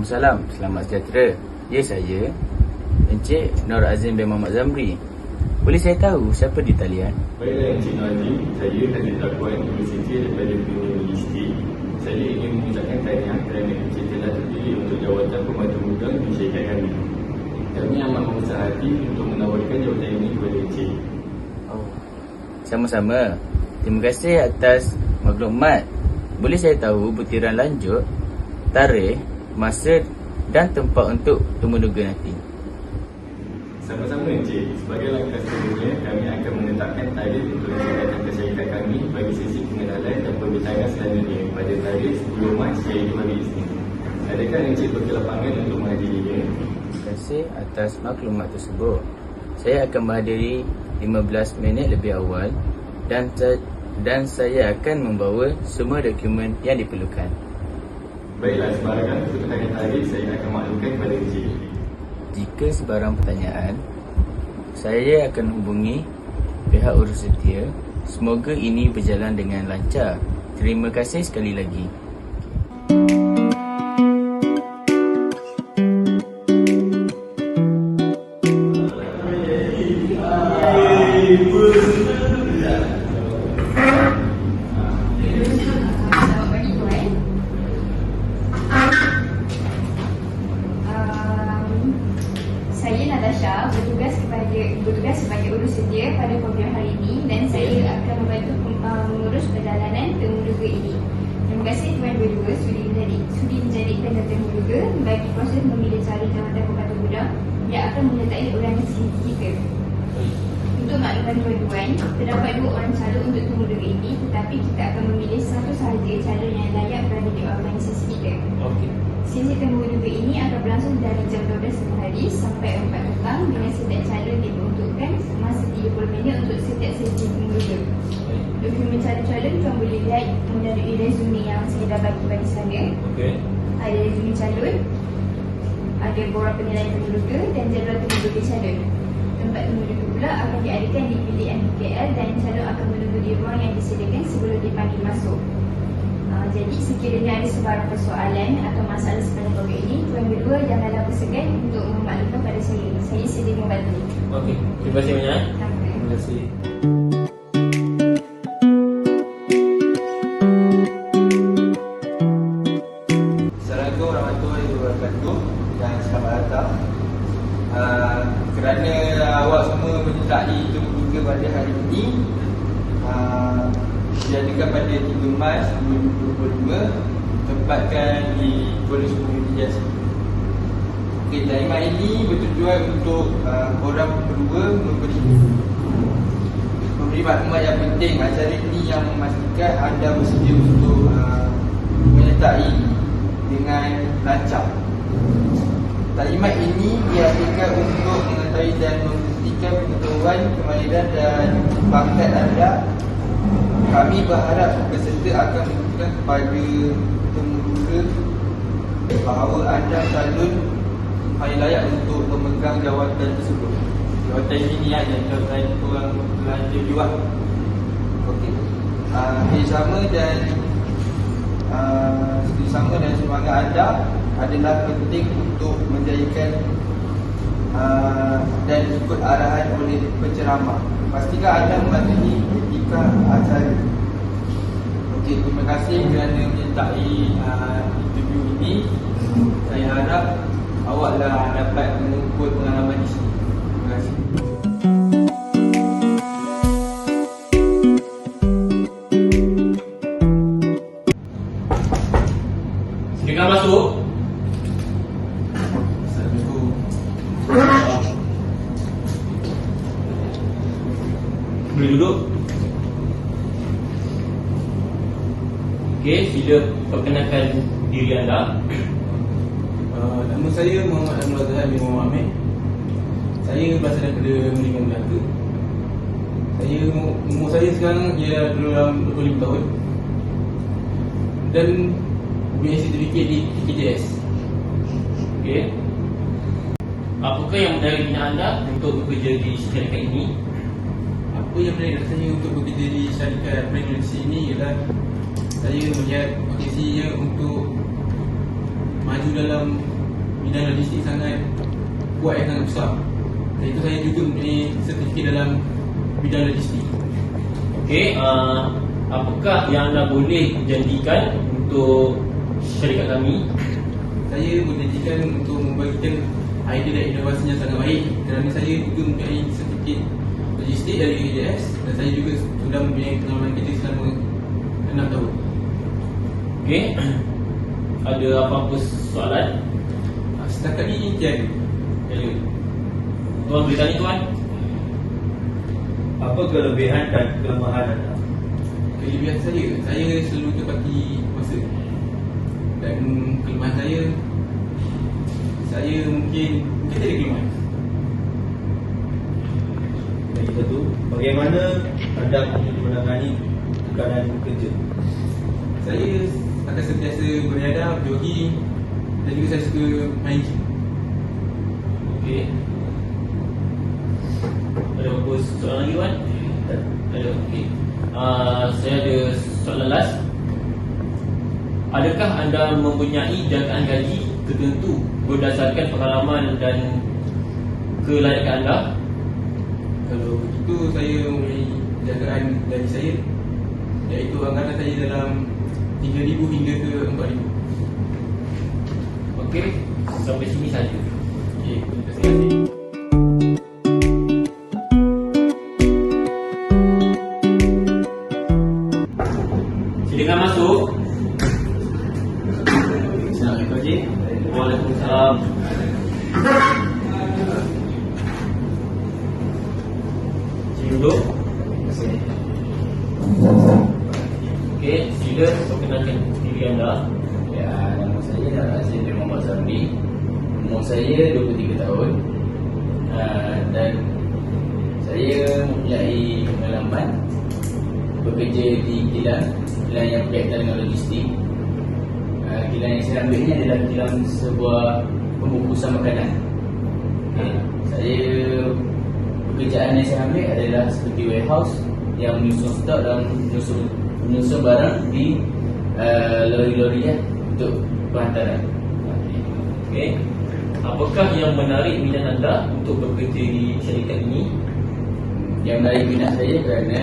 Waalaikumsalam. Selamat sejahtera. Ya, saya. Encik Nur Azim bin Muhammad Zamri. Boleh saya tahu siapa di talian? Baiklah Encik Nur Azim, saya Haji Takuan Universiti daripada Universiti. Saya ingin mengucapkan tahniah kerana Encik telah terpilih untuk jawatan pembantu muda di syarikat kami. Kami amat membesar hati untuk menawarkan jawatan ini kepada Encik. Oh. Sama-sama. Terima kasih atas maklumat. Boleh saya tahu butiran lanjut, tarikh, masa dan tempat untuk temuduga nanti? Sama-sama Encik, sebagai langkah seterusnya kami akan menetapkan tarikh untuk Encik datang ke syarikat kami bagi sesi pengenalan dan pembincangan selanjutnya pada tarikh 10 Mac iaitu hari Isnin. Adakah Encik berkelapangan untuk menghadirinya? Terima kasih atas maklumat tersebut. Saya akan menghadiri 15 minit lebih awal dan dan saya akan membawa semua dokumen yang diperlukan. Baiklah, sebarang untuk hari tarikh saya akan maklumkan kepada Encik. Jika sebarang pertanyaan, saya akan hubungi pihak urus setia. Semoga ini berjalan dengan lancar. Terima kasih sekali lagi. Menjadi tanda temuduga bagi proses memilih cari jawatan pembantu muda yang akan menyertai ulangan kita. Untuk makluman tuan-tuan, terdapat dua orang calon untuk temuduga ini tetapi kita akan memilih satu sahaja calon yang layak berada di organisasi kita. Okey. Sesi temuduga ini akan berlangsung dari jam 12 tengah hari sampai 4 petang dengan setiap calon diperuntukkan masa 30 minit untuk setiap sesi temuduga. Dokumen calon-calon tuan boleh lihat melalui resume yang saya dah bagi pada sana. Okey. Ada resume calon, ada borang penilaian temuduga dan jadual temuduga calon. Tempat temuduga pula akan diadakan di bilik NPKL dan calon akan menunggu di ruang yang disediakan sebelum dipanggil masuk. Uh, jadi sekiranya ada sebarang persoalan atau masalah sepanjang program ini, tuan berdua janganlah bersegan untuk memaklumkan pada saya. Saya sedia membantu. Okey, terima kasih banyak. Terima Terima kasih. 23 Mac 2022 tempatkan di Polis Community Jasa Ok, ini bertujuan untuk uh, orang berdua memberi memberi maklumat yang penting. Acara ini yang memastikan anda bersedia untuk uh, menyertai dengan lancar. Talimat ini diartikan untuk mengetahui dan membuktikan pengetahuan, kemahiran dan bakat anda kami berharap peserta akan membuktikan kepada temuduga bahawa anda calon paling layak untuk memegang jawatan tersebut. Jawatan ini ni ya, yang jawatan orang belanja jual. Okey. Uh, kerjasama dan uh, kerjasama dan semangat anda adalah penting untuk menjayakan uh, dan ikut arahan oleh penceramah. Pastikan anda mematuhi etika acara. Okey, terima kasih kerana menyertai uh, interview ini. Saya harap awaklah dapat mengumpul pengalaman di sini. Terima kasih. Silakan masuk. Assalamualaikum. Sila perkenalkan diri anda. Uh, nama saya Muhammad Amrul Azhar bin Muhammad Ahmed Saya berasal daripada Melingkung Melaka Saya, umur saya sekarang ialah dalam 25 tahun Dan punya sertifikat di TKJS Okey. Apakah yang menarik minat anda untuk bekerja di syarikat ini? Apa yang menarik saya untuk bekerja di syarikat Indonesia ini ialah saya melihat potensinya untuk maju dalam bidang logistik sangat kuat yang sangat besar. Dan itu saya juga mempunyai sertifikat dalam bidang logistik. Okey, uh, apakah yang anda boleh janjikan untuk syarikat kami? Saya berjanjikan untuk membagikan idea dan inovasi yang sangat baik kerana saya juga mempunyai sertifikat logistik dari KJS dan saya juga sudah mempunyai pengalaman kerja selama 6 tahun. Okey. Ada apa-apa soalan? Ah, Setakat ini tiada. Ya. Tuan boleh tanya tuan? Apa kelebihan dan kelemahan anda? Kelebihan saya, saya selalu tepati masa Dan kelemahan saya Saya mungkin, mungkin tak ada kelemahan Lagi satu, bagaimana anda menangani tekanan kerja? Saya akan sentiasa berniaga, jogging Dan juga saya suka main gym Okey. Ada apa soalan lagi tuan? Ada. Okey. Uh, saya ada soalan last. Adakah anda mempunyai jangkaan gaji tertentu berdasarkan pengalaman dan kelayakan anda? Kalau begitu saya mempunyai jagaan dari saya Iaitu anggaran saya dalam 3,000 hingga ke 4,000 Okey, sampai sini saja. Okay, terima kasih Silakan masuk. Assalamualaikum Cik. Waalaikumsalam. Cik duduk. Okey, sila perkenalkan diri anda. Ya, nama saya Azim bin Muhammad Zamri Umur saya 23 tahun uh, Dan saya mempunyai pengalaman Bekerja di kilang Kilang yang berkaitan dengan logistik uh, Kilang yang saya ambil ni adalah kilang sebuah pembungkusan makanan okay. Saya Pekerjaan yang saya ambil adalah seperti warehouse Yang menyusun stok dan menyusun, menyusun barang di uh, lori-lori ya untuk penghantaran. Okey. Apakah yang menarik minat anda untuk bekerja di syarikat ini? Yang menarik minat saya kerana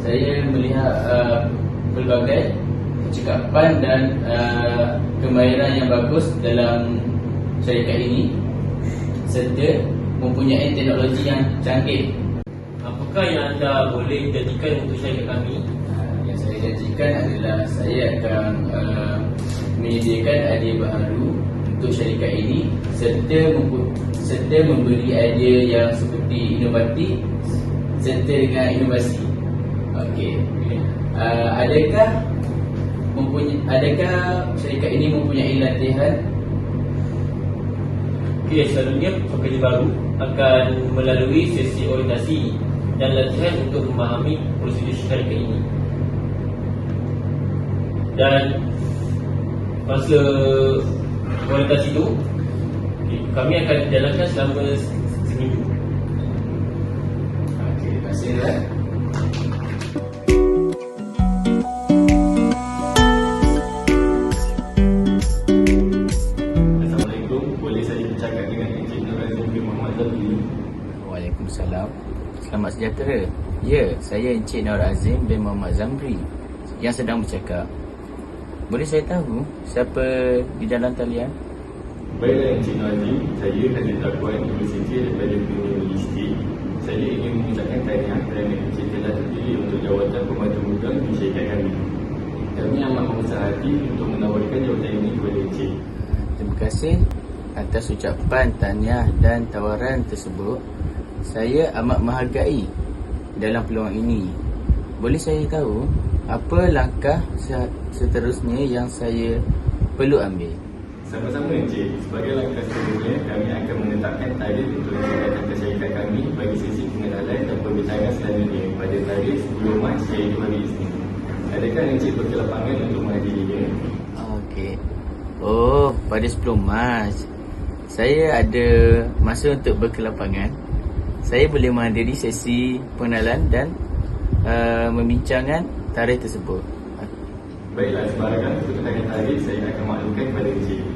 saya melihat uh, pelbagai percakapan dan uh, kemahiran yang bagus dalam syarikat ini serta mempunyai teknologi yang canggih. Apakah yang anda boleh jadikan untuk syarikat kami? Yang saya janjikan adalah saya akan uh, menyediakan idea baharu untuk syarikat ini serta serta memberi idea yang seperti inovatif serta dengan inovasi. Okey. Uh, adakah mempunyai adakah syarikat ini mempunyai latihan Okey, selalunya pekerja baru akan melalui sesi orientasi dan latihan untuk memahami prosedur syarikat ini. Dan masa orientasi itu okay, kami akan jalankan selama se- seminggu. Okey, terima kasih. Assalamualaikum. Boleh saya bercakap dengan Encik Nur Azim bin Muhammad Zamri? Waalaikumsalam. Selamat sejahtera. Ya, saya Encik Nur Azim bin Muhammad Zamri yang sedang bercakap. Boleh saya tahu siapa di dalam talian? Baiklah Encik Nur Azim, saya Haji Takuan Universiti daripada Dunia Logistik. Saya ingin mengucapkan tahniah kerana Encik telah terpilih untuk jawatan pembantu muda di syarikat kami. Kami amat membesar hati untuk menawarkan jawatan ini kepada Encik. Terima kasih atas ucapan tahniah dan tawaran tersebut. Saya amat menghargai dalam peluang ini. Boleh saya tahu apa langkah se- seterusnya yang saya perlu ambil? Sama-sama Encik, sebagai langkah seterusnya kami akan menetapkan tarikh untuk tindakan kesyarikat kami bagi sesi pengenalan dan pembincangan selanjutnya pada tarikh 10 Mac iaitu hari Isnin. Adakah Encik berkelapangan untuk menghadirinya? Okey. Oh, pada 10 Mac. Saya ada masa untuk berkelapangan. Saya boleh menghadiri sesi pengenalan dan uh, membincangkan tarikh tersebut. Baiklah, sebarang keputusan tarikh saya akan maklumkan kepada Encik.